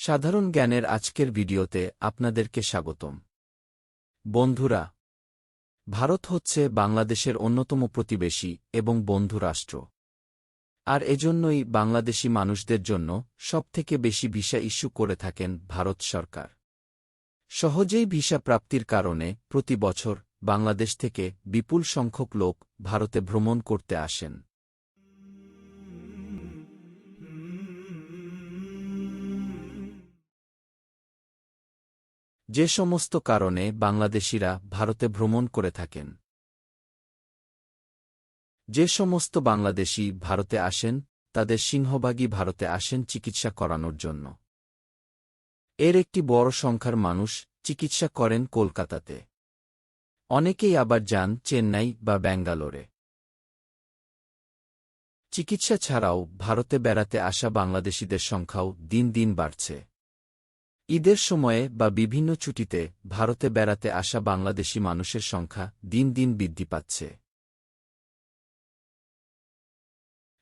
সাধারণ জ্ঞানের আজকের ভিডিওতে আপনাদেরকে স্বাগতম। বন্ধুরা, ভারত হচ্ছে বাংলাদেশের অন্যতম প্রতিবেশী এবং বন্ধু রাষ্ট্র। আর এজন্যই বাংলাদেশি মানুষদের জন্য সবথেকে বেশি ভিসা ইস্যু করে থাকেন ভারত সরকার। সহজেই ভিসা প্রাপ্তির কারণে প্রতি বছর বাংলাদেশ থেকে বিপুল সংখ্যক লোক ভারতে ভ্রমণ করতে আসেন। যে সমস্ত কারণে বাংলাদেশিরা ভারতে ভ্রমণ করে থাকেন। যে সমস্ত বাংলাদেশি ভারতে আসেন, তাদের সিংহভাগই ভারতে আসেন চিকিৎসা করানোর জন্য। এর একটি বড় সংখ্যার মানুষ চিকিৎসা করেন কলকাতাতে। অনেকেই আবার যান চেন্নাই বা ব্যাঙ্গালোরে। চিকিৎসা ছাড়াও ভারতে বেড়াতে আসা বাংলাদেশিদের সংখ্যাও দিন দিন বাড়ছে। ঈদের সময়ে বা বিভিন্ন ছুটিতে ভারতে বেড়াতে আসা বাংলাদেশি মানুষের সংখ্যা দিন দিন বৃদ্ধি পাচ্ছে।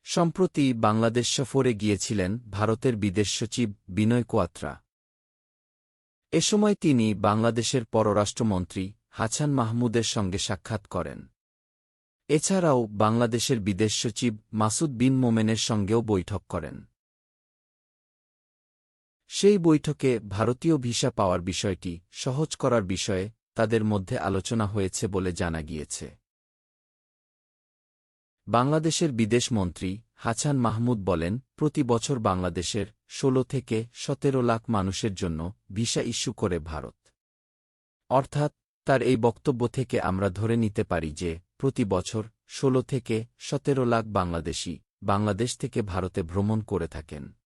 সম্প্রতি বাংলাদেশ সফরে গিয়েছিলেন ভারতের বিদেশ সচিব বিনয় কোয়াত্রা। এ সময় তিনি বাংলাদেশের পররাষ্ট্রমন্ত্রী হাছান মাহমুদের সঙ্গে সাক্ষাৎ করেন। এছাড়াও বাংলাদেশের বিদেশ সচিব মাসুদ বিন মোমেনের সঙ্গেও বৈঠক করেন। সেই বৈঠকে ভারতীয় ভিসা পাওয়ার বিষয়টি সহজ করার বিষয়ে তাদের মধ্যে আলোচনা হয়েছে বলে জানা গিয়েছে। বাংলাদেশের বিদেশ মন্ত্রী হাছান মাহমুদ বলেন, প্রতি বছর বাংলাদেশের ১৬ থেকে সতেরো লাখ মানুষের জন্য ভিসা ইস্যু করে ভারত। অর্থাৎ, তার এই বক্তব্য থেকে আমরা ধরে নিতে পারি যে, প্রতি বছর ১৬ থেকে সতেরো লাখ বাংলাদেশি বাংলাদেশ থেকে ভারতে ভ্রমণ করে থাকেন।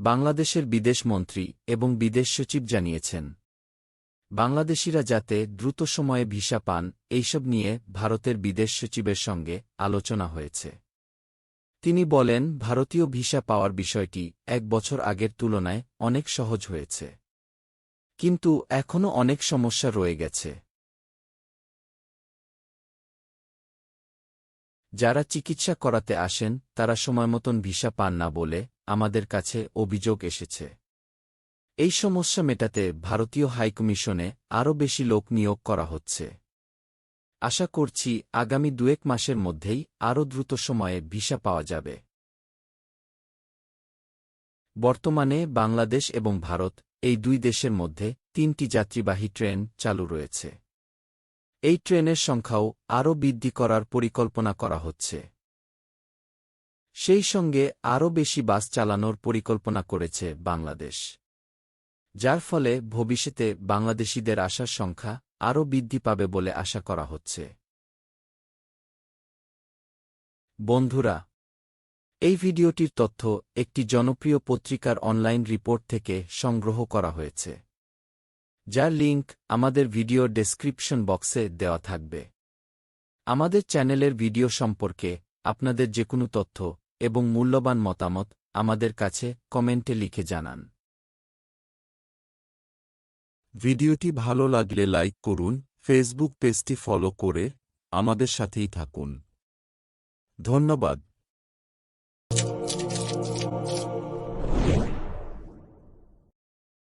বাংলাদেশের বিদেশ মন্ত্রী এবং বিদেশ সচিব জানিয়েছেন। বাংলাদেশিরা যাতে দ্রুত সময়ে ভিসা পান, এইসব নিয়ে ভারতের বিদেশ সচিবের সঙ্গে আলোচনা হয়েছে। তিনি বলেন, ভারতীয় ভিসা পাওয়ার বিষয়টি এক বছর আগের তুলনায় অনেক সহজ হয়েছে। কিন্তু এখনও অনেক সমস্যা রয়ে গেছে। যারা চিকিৎসা করাতে আসেন, তারা সময়মতন ভিসা পান না বলে আমাদের কাছে অভিযোগ এসেছে। এই সমস্যা মেটাতে ভারতীয় হাইকমিশনে আরও বেশি লোক নিয়োগ করা হচ্ছে। আশা করছি আগামী দুয়েক মাসের মধ্যেই আরও দ্রুত সময়ে ভিসা পাওয়া যাবে। বর্তমানে বাংলাদেশ এবং ভারত এই দুই দেশের মধ্যে তিনটি যাত্রীবাহী ট্রেন চালু রয়েছে। এই ট্রেনের সংখ্যাও আরও বৃদ্ধি করার পরিকল্পনা করা হচ্ছে। সেই সঙ্গে আরও বেশি বাস চালানোর পরিকল্পনা করেছে বাংলাদেশ, যার ফলে ভবিষ্যতে বাংলাদেশিদের আসার সংখ্যা আরও বৃদ্ধি পাবে বলে আশা করা হচ্ছে। বন্ধুরা, এই ভিডিওটির তথ্য একটি জনপ্রিয় পত্রিকার অনলাইন রিপোর্ট থেকে সংগ্রহ করা হয়েছে, যার লিঙ্ক আমাদের ভিডিওর ডেসক্রিপশন বক্সে দেওয়া থাকবে। আমাদের চ্যানেলের ভিডিও সম্পর্কে আপনাদের যে কোনো তথ্য এবং মূল্যবান মতামত আমাদের কাছে কমেন্টে লিখে জানান। ভিডিওটি ভালো লাগলে লাইক করুন, ফেসবুক পেজটি ফলো করে আমাদের সাথেই থাকুন। ধন্যবাদ।